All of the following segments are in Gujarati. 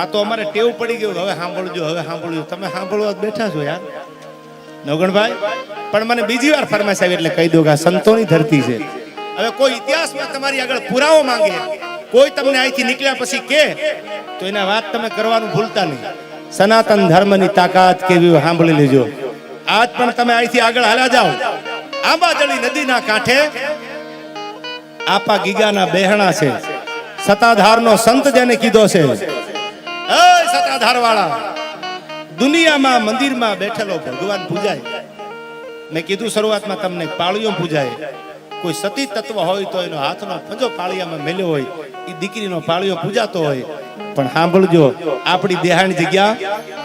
આ તો અમારે ટેવ પડી ગયું. હવે સાંભળજો હવે સાંભળજો. તમે સાંભળવા બેઠા છો યાર. નવગણભાઈ પણ મને બીજી વાર ફરમાઈશ આવી એટલે કહી દો કે આ સંતોની ધરતી છે. હવે કોઈ ઇતિહાસમાં તમારી આગળ પુરાવો માંગે, કોઈ તમને અહીંથી નીકળ્યા પછી કે, તો એના વાત તમે કરવાનું ભૂલતા નહીં. સનાતન ધર્મની તાકાત કેવી સાંભળી લેજો. આજ પણ તમે અહીંથી આગળ હાલા જાઓ. આંબાજળી નદીના કાંઠે આપા ગીગાના બેહણા છે. સતાધારનો સંત જેને કીધો છે. એ સતાધાર વાળા દુનિયામાં મંદિરમાં બેઠેલો ભગવાન પૂજાય. મેં કીધું શરૂઆતમાં તમને પાળીઓ પૂજાય. કોઈ સતી તત્વ હોય તો એનો હાથનો ફંજો પાળિયામાં મેલ્યો હોય. એ દીકરીનો પાળીઓ પૂજાતો હોય. પણ સાંભળજો, આપણી દેહાણી જગ્યા,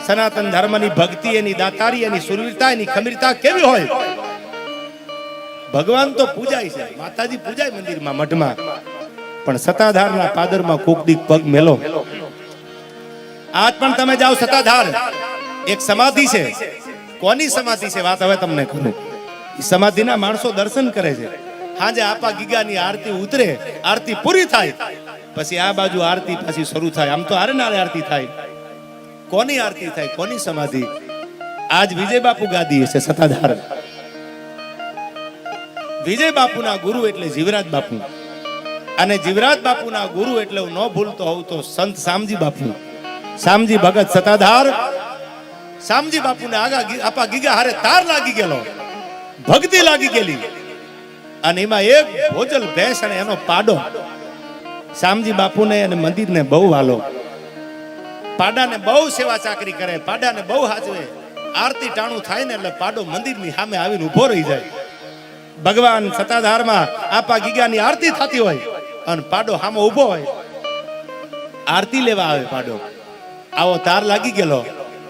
સનાતન ધર્મની ભક્તિ, એની દાતારી, એની સુરવીરતા, એની ખમીરતા કેવી હોય? ભગવાન તો પૂજાય છે. માતાજી પૂજાય મંદિરમાં, મઠમાં. પણ સતાધારના પાદરમાં કોક દીક પગ મેલો. આજ પણ તમે જાઓ સતાધાર એક સમાધિ છે. કોની સમાધિ છે? વાત હવે તમને કરું. સમાધિના માણસો દર્શન કરે છે. હાજે આપા ગીગાની આરતી ઉતરે, આરતી પૂરી થાય. પછી આ બાજુ આરતી પાછી શરૂ થાય. આમ તો આરે નારે આરતી થાય. કોની આરતી થાય? કોની સમાધિ? આજ વિજય બાપુ ગાદી છે સતાધાર વિજય બાપુના ગુરુ એટલે જીવરાજ બાપુ. અને જીવરાજ બાપુના ગુરુ એટલે હું ન ભૂલતો હોઉં તો સંત શામજી બાપુ. શામજી ભગત સતાધાર શામજી બાપુને આગા આપા ગીગા હારે તાર લાગી ગયેલો. ભક્તિ લાગી ગયેલી. અને એમાં એક ભોજલ ભેંસ અને એનો પાડો. શામજી બાપુને અને મંદિરને બહુ વાલો પાડાને બહુ સેવા ચાકરી કરે, પાડાને બહુ હાચવે. આરતી ટાણું થાય ને એટલે પાડો મંદિરની સામે આવીને ઊભો રહી જાય. ભગવાન સતાધારમાં આપા ગીગાની આરતી થતી હોય અને પાડો સામે ઊભો હોય. આરતી લેવા આવે પાડો. આવો તાર લાગી ગયેલો.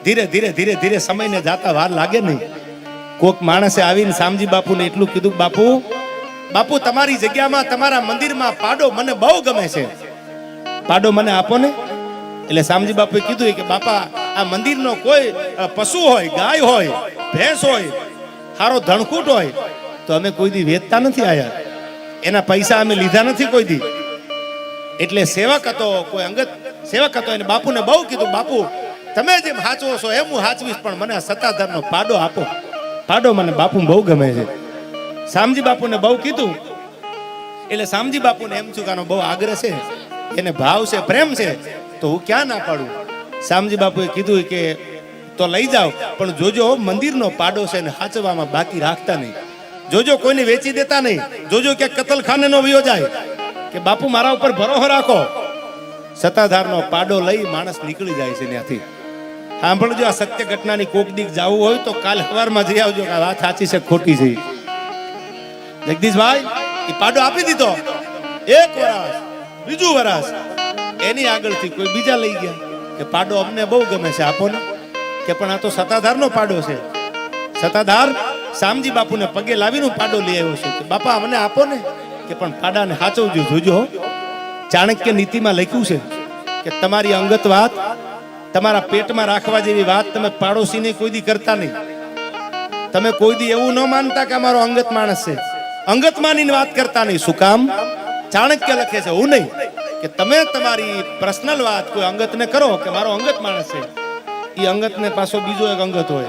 ધીરે ધીરે ધીરે ધીરે સમયને જાતા વાર લાગે નહીં. કોક માણસે આવીને શામજી બાપુને એટલું કીધું બાપુ બાપુ, તમારી જગ્યામાં, તમારા મંદિરમાં પાડો મને બહુ ગમે છે. પાડો મને આપો ને? એટલે શામજી બાપુએ કીધું કે, બાપા, આ મંદિરનો કોઈ પશુ હોય, ગાય હોય, ભેંસ હોય સારો ધણકૂટ હોય, તો અમે કોઈ દી વેચતા નથી આયા. એના પૈસા અમે લીધા નથી કોઈ દી. એટલે સેવક હતો, કોઈ અંગત સેવક હતો એને બાપુને બહુ કીધું, બાપુ, તમે જેમ હાચવો છો એમ હું હાચવીશ, પણ મને સત્તાધારનો પાડો આપો. પાડો મને બાપુ બહુ ગમે છે. શામજી બાપુને બહુ કીધું. એટલે શામજી બાપુને એમ ચૂકાનો બહુ આગ્રહ છે, એને ભાવ છે, પ્રેમ છે, તો હું ક્યાં ના પાડું? શામજી બાપુએ કીધું કે, તો લઈ જાઓ, પણ જોજો મંદિરનો પાડો છે એને હાચવામાં બાકી રાખતા નહીં. જોજો કોઈને વેચી દેતા નહીં. જોજો કે કતલખાને નો વયો જાય. કે બાપુ મારા ઉપર ભરોસો રાખો. સત્તાધારનો પાડો લઈ માણસ નીકળી જાય છે ત્યાંથી. સાંભળજો, આ સત્ય ઘટનાની કોક દીક જવું હોય તો કાલ સવારમાં જઈ આવજો કે વાત સાચી છે, ખોટી છે. જગદીશભાઈ, એ પાડો આપી દીધો. એક વરસ, બીજું વરસ. એની આગળથી કોઈ બીજા લઈ ગયા. કે પાડો અમને બહુ ગમે છે, આપો ને. કે પણ આ તો સત્તાધારનો પાડો છે. સત્તાધાર શામજી બાપુને પગે લાવીને પાડો લઈ આવ્યો છે. બાપા અમને આપો ને. કે પણ પાડાને સાચવજો જોજો. ચાણક્ય નીતિમાં લખ્યું છે કે તમારી અંગત વાત તમારા પેટમાં રાખવા જેવી વાત તમે પાડોશીને કોઈ દી કરતા નહીં. તમે કોઈ દી એવું ન માનતા કે અમારો અંગત માણસ છે. અંગત માનીને વાત કરતા નહીં. શું કામ? ચાણક્ય લખે છે હું નહીં. કે તમે તમારી પર્સનલ વાત કોઈ અંગતને કરો કે મારો અંગત માણસ છે. એ અંગતને પાછો બીજો એક અંગત હોય.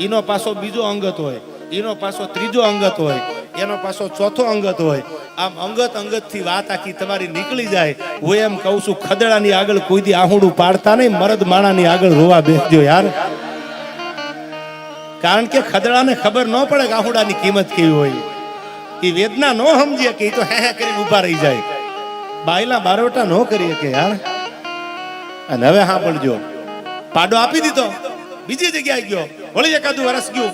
એનો પાછો બીજો અંગત હોય. એનો પાછો ત્રીજો અંગત હોય. એનો પાછો ચોથો અંગત હોય. આમ અંગત અંગતથી વાત આખી તમારી નીકળી જાય. હું એમ કહું છું, ખદડાની આગળ કોઈ દી આહુડું પાડતા નહીં, મરદ માણાની આગળ રોવા બેસજો યાર. કારણ કે ખદડાને ખબર ન પડે કે આહુડાની કિંમત કેવી હોય. એ વેદના ન સમજીએ કે તો હે હે કરીને ઊભા રહી જાય. બાયલા બારવટા ન કરીએ કે યાર. અને હવે સાંભળજો. પાડો આપી દીધો. બીજી જગ્યાએ ગયો. વળી એકાદું વરસ ગયું.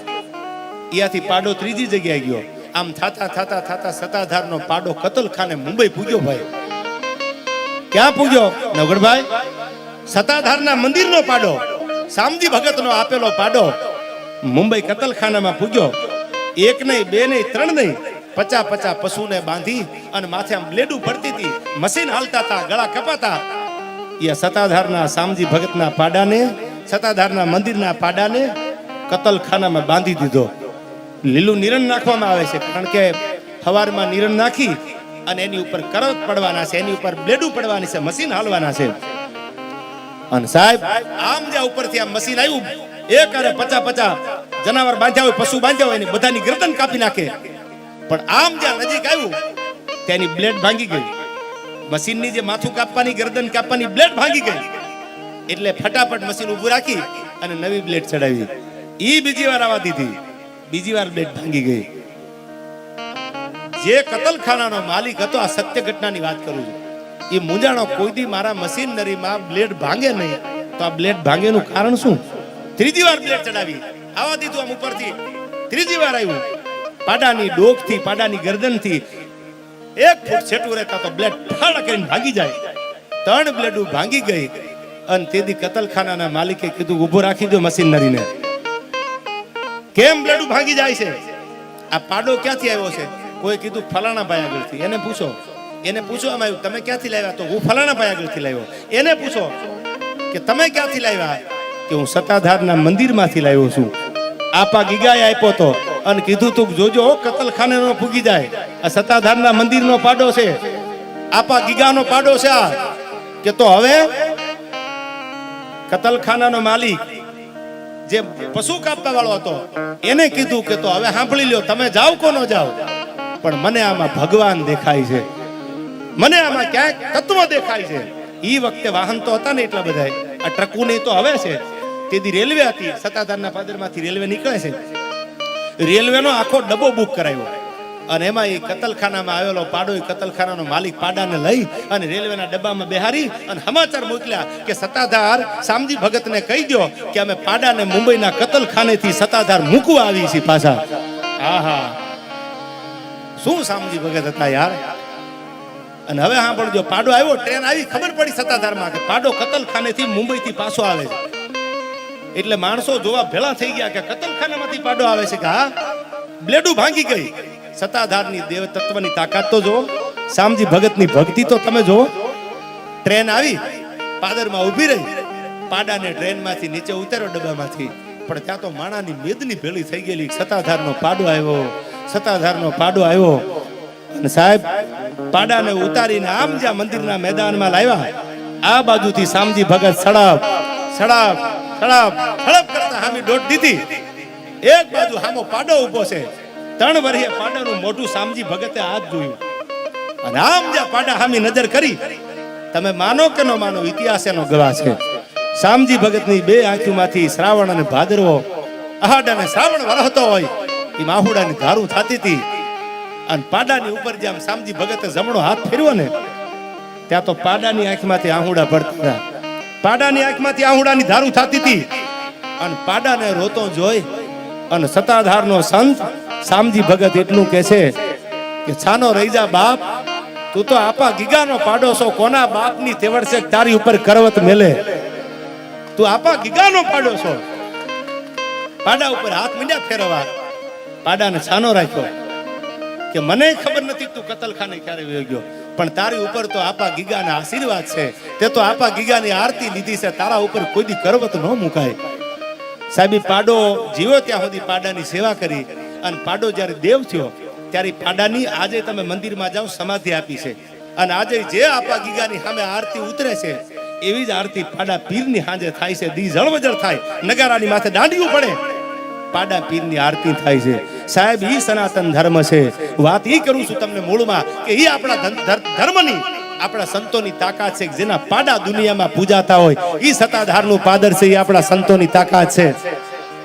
ત્યાંથી પાડો ત્રીજી જગ્યાએ ગયો. આમ થાતા થાતા થાતા સતાધારનો પાડો કતલખાને મુંબઈ પૂગ્યો ભાઈ. ક્યાં પૂગ્યો નવગણભાઈ? સતાધારના મંદિરનો પાડો. શામજી ભગતનો આપેલો પાડો. મુંબઈ કતલખાનામાં પૂગ્યો એક નહીં, બે નહીં, ત્રણ નહીં. પચા પચા પશુને બાંધી અને માથે આમ બ્લેડું પડતી હતી. મશીન હાલતા હતા, ગળા કપાતા. એ સતાધારના શામજી ભગતના પાડાને સતાધારના મંદિરના પાડાને કતલખાનામાં બાંધી દીધો. લીલું નિરણ નાખવામાં આવે છે. કારણ કે સવારમાં નિરણ નાખી અને એની ઉપર કરત પડવાના છે, એની ઉપર બ્લેડું પડવાની છે, મશીન હાલવાના છે. અને સાહેબ, આમ જ્યાં ઉપરથી આ મશીન આવ્યું, એક કરે પચા પચા જનાવર બાંધ્યા હોય, પશુ બાંધ્યા હોય બધાની ગરદન કાપી નાખે. પણ આમ જ્યાં નજીક આવ્યું, ત્યાંની બ્લેડ ભાંગી ગઈ. મશીનની જે માથું કાપવાની, ગરદન કાપવાની બ્લેડ ભાંગી ગઈ. એટલે ફટાફટ મશીન ઊભું રાખી અને નવી બ્લેડ ચડાવી. ઈ બીજી વાર આવા દીધી. બીજી વાર બ્લેડ ભાંગી ગઈ. જે કતલખાનાનો માલિક હતો, આ સત્ય ઘટનાની વાત કરું છું. એ મુંજાણો કોઈ દી મારા મશીનરીમાં બ્લેડ ભાંગે નહીં. તો આ બ્લેડ ભાંગેનું કારણ શું? ત્રીજી વાર બ્લેડ ચડાવી. આવા દીધું આમ ઉપરથી. ત્રીજી વાર આવ્યું. પાડાની ડોકથી, પાડાની ગરદનથી. એક ફૂટ છેટું રહેતા તો બ્લેડ ફાડા કરીને ભાગી જાય. ત્રણ બ્લેડું ભાંગી ગઈ. અને તેથી કતલખાનાના માલિકે કીધું, ઊભો રાખી દો મશીનરીને. કેમ લડુ ભાંગી જાય છે? આ પાડો ક્યાંથી આવ્યો છે? કોઈ કીધું ફલાણા ભાઈ આગળથી. એને પૂછો. એને પૂછવામાં આવ્યું, તમે ક્યાંથી લાવ્યા? તો હું ફલાણા ભાઈ આગળથી લાવ્યો. એને પૂછો કે, તમે ક્યાંથી લાવ્યા? કે, હું સતાધારના મંદિરમાંથી લાવ્યો છું. આપા ગીગાએ આપ્યો તો અને કીધું, તું જોજો કતલખાને નો ફૂગી જાય. આ સત્તાધારના મંદિરનો પાડો છે. આપા ગીગાનો પાડો છે આ. કે તો હવે કતલખાનાનો માલિક જે પશુ કાપવા વાળો હતો, એને કીધું કે તો હવે સાંભળી લ્યો, તમે જાઓ કો ન જાઓ. પણ મને આમાં ભગવાન દેખાય છે. મને આમાં ક્યાંક તત્વ દેખાય છે. ઈ વખતે વાહન તો હતા ને એટલા બધા આ ટ્રકુ નહીં તો હવે છે. તેથી રેલવે હતી સત્તાધારના પાદરમાંથી રેલવે નીકળે છે. રેલવેનો આખો ડબ્બો બુક કરાયો અને એમાં એ કતલખાનામાં આવેલો પાડો, એ કતલખાનાનો માલિક પાડાને લઈ અને રેલવેના ડબ્બામાં બેહારી અને સમાચાર મોકલ્યા કે સત્તાધાર સામજી ભગતને કહી દો કે અમે પાડાને મુંબઈના કતલખાનેથી સત્તાધાર મૂકવા આવી છીએ પાછા. આહા. શું સામજી ભગત હતા યાર? અને હવે સાંભળજો, પાડો આવ્યો, ટ્રેન આવી, ખબર પડી સત્તાધારમાં કે પાડો કતલખાનેથી મુંબઈથી પાછો આવે છે. એટલે માણસો જોવા ભેળા થઈ ગયા કે કતલખાનામાંથી પાડો આવે છે કે હા? બ્લેડું ભાંગી ગઈ. સત્તાધારની દેવ તત્વની તાકાત તો જુઓ. શામજી ભગતની ભક્તિ તો તમે જુઓ. ટ્રેન આવી, પાદરમાં ઊભી રહી. પાડાને ટ્રેનમાંથી નીચે ઉતાર્યો ડબ્બામાંથી. પણ ત્યાં તો માણાની મેદની ભેળી થઈ ગયેલી. સત્તાધારનો પાડો આવ્યો. સત્તાધારનો પાડો આવ્યો. અને સાહેબ, પાડાને ઉતારીને આમ જ્યાં મંદિરના મેદાનમાં લાવ્યા, આ બાજુથી શામજી ભગત સડપ સડપ સડપ સડપ કરતા હામી દોટ દીધી. એક બાજુ હામો પાડો ઊભો છે. ત્રણ વર્ષે પાડાનું મોઢું શામજી ભગતે હાથ જોયું અને આમ જ્યાં પાડા હામી નજર કરી. તમે માનો કે ન માનો, ઇતિહાસ એનો ગવાહ છે. શામજી ભગતની બે આંખોમાંથી શ્રાવણ અને ભાદરવો અહાડ અને શ્રાવણ વરહતો હોય, એ માહુડાની ધારું થતી હતી. અને પાડાની ઉપર જેમ શામજી ભગતે જમણો હાથ ફેરવો ને, ત્યાં તો પાડાની આંખમાંથી આહુડા ભરતા પાડાની આંખમાંથી આહુડાની ધારું થતી હતી. અને પાડાને રોતો જોઈ અને સત્તાધારનો સંત શામજી ભગત એટલું કે છે કે, છાનો રહી જા બાપ, તું તો આપા ગીગાનો પાડો છો કોના બાપની તેવડ છે તારી ઉપર કરવત મેલે. તું આપા ગીગાનો પાડો છો પાડા ઉપર હાથ મીંડ્યા ફેરવા પાડાને છાનો રાખ્યો કે, મને ખબર નથી તું કતલખાને ક્યારે વયો ગયો, પણ તારી ઉપર તો આપા ગીગાના આશીર્વાદ છે. તે તો આપા ગીગાની આરતી લીધી છે, તારા ઉપર કોઈ કરવત ન મુકાય. સાહેબી પાડો જીવો ત્યાં સુધી પાડાની સેવા કરી. અને પાડો જ્યારે દેવ થયો, ત્યારે પાડાની આજે તમે મંદિરમાં જાઓ, સમાધિ આપી છે. અને આજે જે આપા ગીગાની સામે આરતી ઉતરે છે, એવી જ આરતી પાડા પીરની સાંજે થાય છે. દી જળવજળ થાય. નગારાની માથે દાંડિયું પડે. પાડા પીરની આરતી થાય છે. સાહેબ, ઈ સનાતન ધર્મ છે. વાત ઈ કરું છું તમને મૂળમાં કે ઈ આપણા ધર્મની, આપણા સંતોની તાકાત છે જેના પાડા દુનિયામાં પૂજાતા હોય. ઈ સત્તાધારનું પાદર છે, ઈ આપણા સંતોની તાકાત છે.